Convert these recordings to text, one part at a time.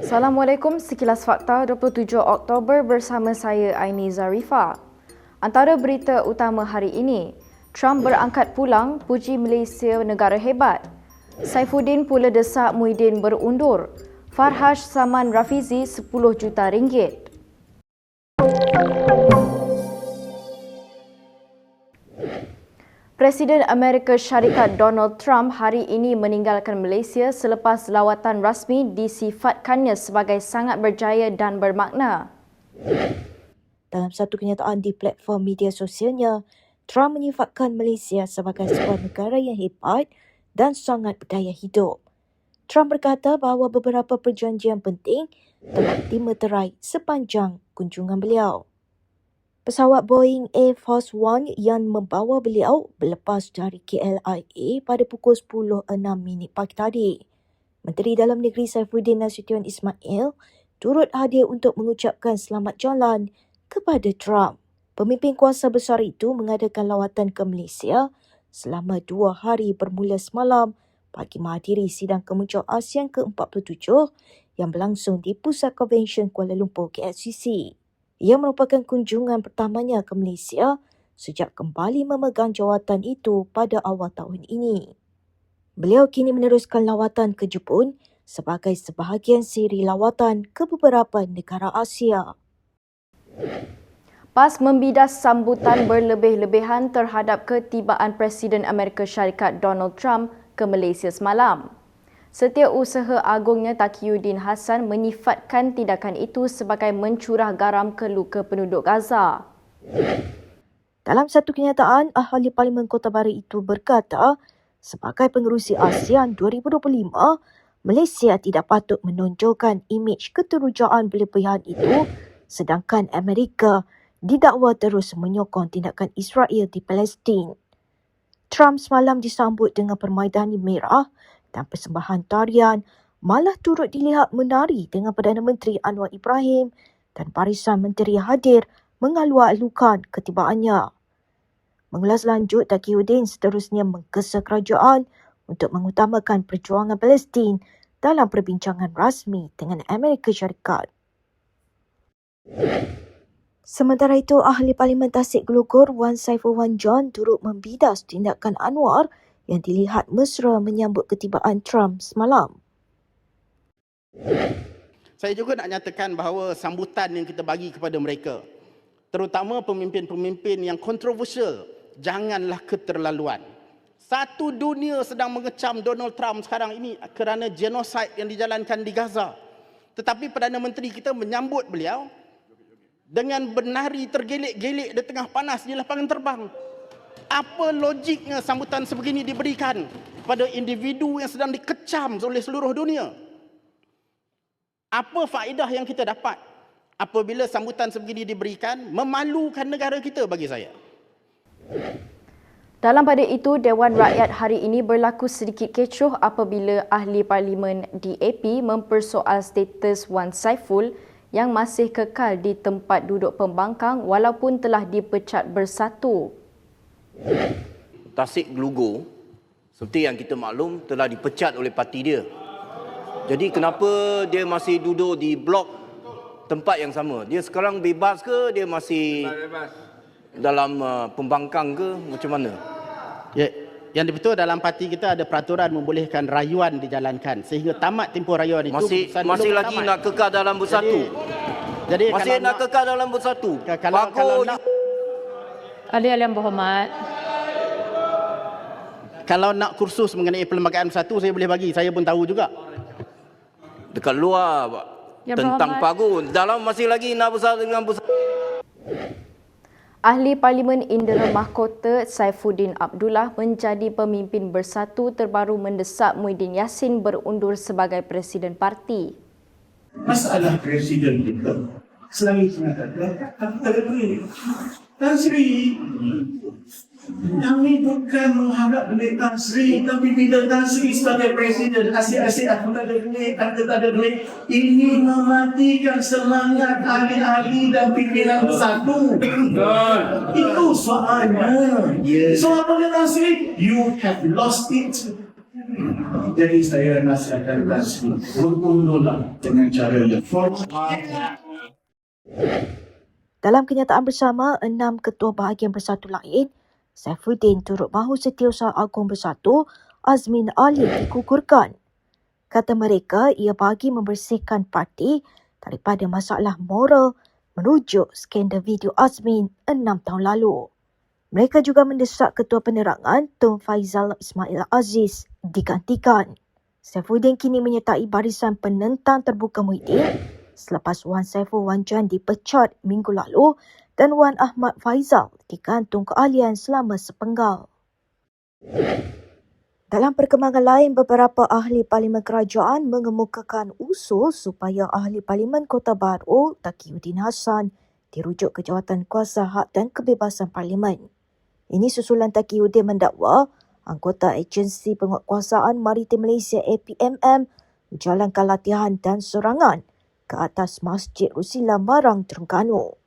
Assalamualaikum, sekilas fakta 27 Oktober bersama saya Aini Zarifa. Antara berita utama hari ini, Trump berangkat pulang puji Malaysia negara hebat. Saifuddin pula desak Muhyiddin berundur. Farhash saman Rafizi 10 juta ringgit. Presiden Amerika Syarikat Donald Trump hari ini meninggalkan Malaysia selepas lawatan rasmi disifatkannya sebagai sangat berjaya dan bermakna. Dalam satu kenyataan di platform media sosialnya, Trump menyifatkan Malaysia sebagai sebuah negara yang hebat dan sangat berdaya hidup. Trump berkata bahawa beberapa perjanjian penting telah dimeterai sepanjang kunjungan beliau. Pesawat Boeing Air Force One yang membawa beliau berlepas dari KLIA pada pukul 10.06 minit pagi tadi. Menteri Dalam Negeri Saifuddin Nasution Ismail turut hadir untuk mengucapkan selamat jalan kepada Trump. Pemimpin kuasa besar itu mengadakan lawatan ke Malaysia selama dua hari bermula semalam bagi menghadiri sidang kemuncak ASEAN ke-47 yang berlangsung di Pusat Convention Kuala Lumpur KLCC. Ia merupakan kunjungan pertamanya ke Malaysia sejak kembali memegang jawatan itu pada awal tahun ini. Beliau kini meneruskan lawatan ke Jepun sebagai sebahagian siri lawatan ke beberapa negara Asia. PAS membidas sambutan berlebih-lebihan terhadap ketibaan Presiden Amerika Syarikat Donald Trump ke Malaysia semalam. Setiausaha Agungnya Taqiyuddin Hassan menyifatkan tindakan itu sebagai mencurah garam ke luka penduduk Gaza. Dalam satu kenyataan, ahli Parlimen Kota Baru itu berkata, sebagai pengerusi ASEAN 2025, Malaysia tidak patut menonjolkan imej keterujaan berlebihan itu sedangkan Amerika didakwa terus menyokong tindakan Israel di Palestin. Trump semalam disambut dengan permaidani merah dan persembahan tarian malah turut dilihat menari dengan Perdana Menteri Anwar Ibrahim dan barisan menteri hadir mengalu-alukan ketibaannya. Mengulas lanjut, Taqiyuddin seterusnya menggesa kerajaan untuk mengutamakan perjuangan Palestin dalam perbincangan rasmi dengan Amerika Syarikat. Sementara itu, ahli Parlimen Tasik Gelugor Wan Saiful Wan John turut membidas tindakan Anwar yang dilihat mesra menyambut ketibaan Trump semalam. Saya juga nak nyatakan bahawa sambutan yang kita bagi kepada mereka, terutama pemimpin-pemimpin yang kontroversial, janganlah keterlaluan. Satu dunia sedang mengecam Donald Trump sekarang ini kerana genosid yang dijalankan di Gaza. Tetapi Perdana Menteri kita menyambut beliau dengan benari tergelik-gelik di tengah panas di lapangan terbang apa logiknya sambutan sebegini diberikan pada individu yang sedang dikecam oleh seluruh dunia? Apa faedah yang kita dapat apabila sambutan sebegini diberikan memalukan negara kita bagi saya? Dalam pada itu, Dewan Rakyat hari ini berlaku sedikit kecoh apabila ahli parlimen DAP mempersoal status Wan Saiful yang masih kekal di tempat duduk pembangkang walaupun telah dipecat bersatu Tasik Gelugo seperti yang kita maklum telah dipecat oleh parti dia. Jadi kenapa dia masih duduk di blok tempat yang sama? Dia sekarang bebas ke dia masih bebas. dalam uh, pembangkang ke macam mana? Ya, yang betul dalam parti kita ada peraturan membolehkan rayuan dijalankan sehingga tamat tempoh rayuan itu Masih masih lagi tamat. nak kekal dalam bersatu. Jadi, jadi masih nak, nak kekal dalam bersatu. Kalau, Bagus. kalau nak Ahli-ahli yang berhormat. Kalau nak kursus mengenai perlembagaan satu, saya boleh bagi. Saya pun tahu juga. Dekat luar, yang tentang pagu. Dalam masih lagi nak besar dengan besar. Ahli Parlimen Indera Mahkota Saifuddin Abdullah menjadi pemimpin bersatu terbaru mendesak Muhyiddin Yassin berundur sebagai Presiden Parti. Masalah Presiden kita selalu mengatakan ada duit. Tan Sri, kami bukan mengharap duit Tan Sri, tapi bila Tan Sri sebagai Presiden asyik-asyik aku tak ada duit, aku tak ada duit, ini mematikan semangat ahli-ahli dan pimpinan satu. Itu soalnya. So apa kata Tan Sri? You have lost it. Jadi saya nasihatkan Basri, berundurlah dengan cara yang formal. Dalam kenyataan bersama, enam ketua bahagian bersatu lain, Saifuddin turut mahu Setiausaha Agung Bersatu Azmin Ali dikukurkan. Kata mereka, ia bagi membersihkan parti daripada masalah moral merujuk skandal video Azmin enam tahun lalu. Mereka juga mendesak Ketua Penerangan Tun Faizal Ismail Aziz digantikan. Saifuddin kini menyertai barisan penentang terbuka Muhyiddin selepas Wan Saiful Wan Jan dipecat minggu lalu dan Wan Ahmad Faizal digantung keahlian selama sepenggal. Dalam perkembangan lain, beberapa ahli parlimen kerajaan mengemukakan usul supaya ahli parlimen Kota Baru, Taqiyuddin Hassan, dirujuk ke jawatan kuasa hak dan kebebasan parlimen. Ini susulan Taqiyuddin mendakwa anggota agensi penguatkuasaan Maritim Malaysia APMM menjalankan latihan dan serangan ke atas Masjid Rusila Marang Terengganu.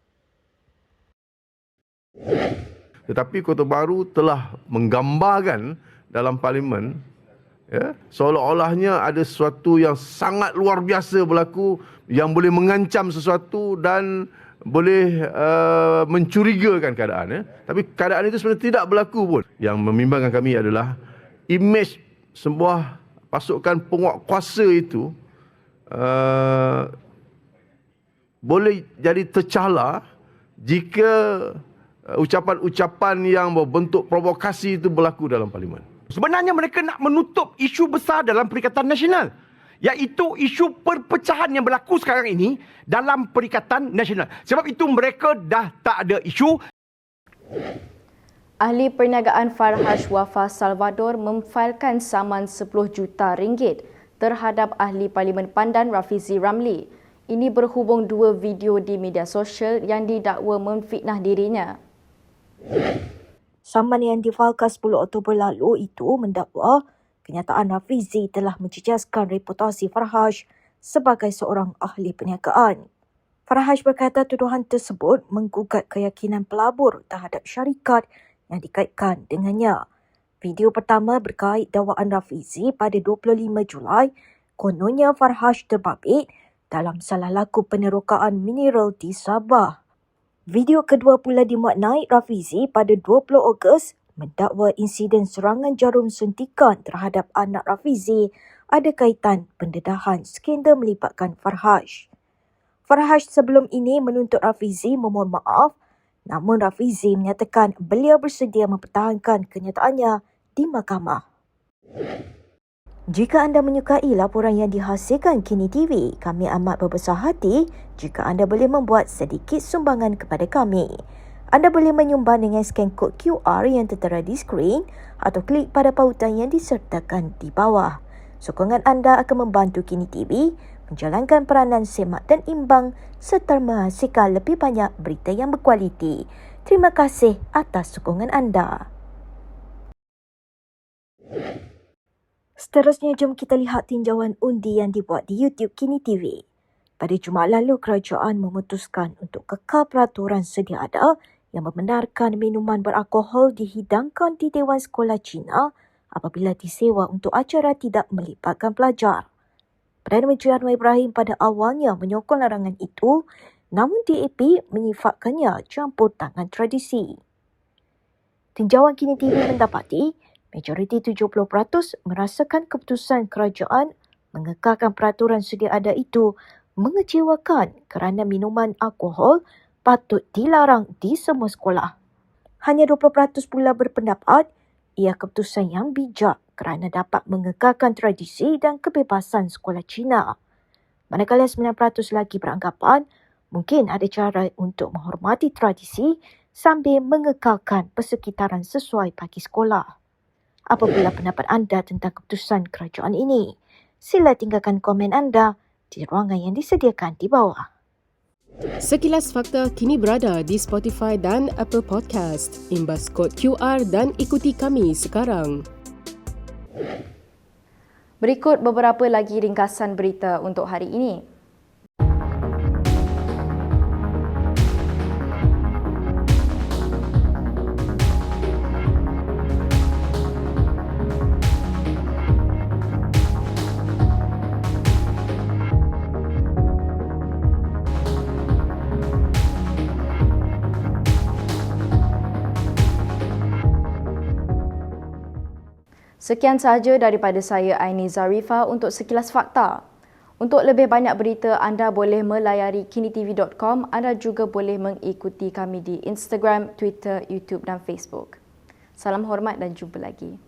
Tetapi Kota Baru telah menggambarkan dalam parlimen ya, seolah-olahnya ada sesuatu yang sangat luar biasa berlaku yang boleh mengancam sesuatu dan boleh uh, mencurigakan keadaan ya. Tapi keadaan itu sebenarnya tidak berlaku pun. Yang membimbangkan kami adalah imej sebuah pasukan penguat kuasa itu uh, boleh jadi tercela jika ucapan-ucapan yang berbentuk provokasi itu berlaku dalam parlimen. Sebenarnya mereka nak menutup isu besar dalam Perikatan Nasional. Iaitu isu perpecahan yang berlaku sekarang ini dalam Perikatan Nasional. Sebab itu mereka dah tak ada isu. Ahli Perniagaan Farhash Wafa Salvador memfailkan saman 10 juta ringgit terhadap ahli Parlimen Pandan Rafizi Ramli. Ini berhubung dua video di media sosial yang didakwa memfitnah dirinya. Saman yang difalkan 10 Oktober lalu itu mendakwa kenyataan Rafizi telah menjejaskan reputasi Farhash sebagai seorang ahli perniagaan. Farhash berkata tuduhan tersebut menggugat keyakinan pelabur terhadap syarikat yang dikaitkan dengannya. Video pertama berkait dakwaan Rafizi pada 25 Julai, kononnya Farhash terbabit dalam salah laku penerokaan mineral di Sabah. Video kedua pula dimuat naik Rafizi pada 20 Ogos mendakwa insiden serangan jarum suntikan terhadap anak Rafizi ada kaitan pendedahan skandal melibatkan Farhash. Farhash sebelum ini menuntut Rafizi memohon maaf namun Rafizi menyatakan beliau bersedia mempertahankan kenyataannya di mahkamah. Jika anda menyukai laporan yang dihasilkan Kini TV, kami amat berbesar hati jika anda boleh membuat sedikit sumbangan kepada kami. Anda boleh menyumbang dengan scan kod QR yang tertera di skrin atau klik pada pautan yang disertakan di bawah. Sokongan anda akan membantu Kini TV menjalankan peranan semak dan imbang serta menghasilkan lebih banyak berita yang berkualiti. Terima kasih atas sokongan anda. Seterusnya, jom kita lihat tinjauan undi yang dibuat di YouTube Kini TV. Pada Jumaat lalu, kerajaan memutuskan untuk kekal peraturan sedia ada yang membenarkan minuman beralkohol dihidangkan di Dewan Sekolah Cina apabila disewa untuk acara tidak melibatkan pelajar. Perdana Menteri Anwar Ibrahim pada awalnya menyokong larangan itu, namun DAP menyifatkannya campur tangan tradisi. Tinjauan Kini TV mendapati majoriti 70% merasakan keputusan kerajaan mengekalkan peraturan sedia ada itu mengecewakan kerana minuman alkohol patut dilarang di semua sekolah. Hanya 20% pula berpendapat ia keputusan yang bijak kerana dapat mengekalkan tradisi dan kebebasan sekolah Cina. Manakala 9% lagi beranggapan mungkin ada cara untuk menghormati tradisi sambil mengekalkan persekitaran sesuai bagi sekolah. Apabila pendapat anda tentang keputusan kerajaan ini? Sila tinggalkan komen anda di ruangan yang disediakan di bawah. Sekilas Fakta kini berada di Spotify dan Apple Podcast. Imbas kod QR dan ikuti kami sekarang. Berikut beberapa lagi ringkasan berita untuk hari ini. Sekian sahaja daripada saya Aini Zarifa untuk sekilas fakta. Untuk lebih banyak berita, anda boleh melayari kinitv.com. Anda juga boleh mengikuti kami di Instagram, Twitter, YouTube dan Facebook. Salam hormat dan jumpa lagi.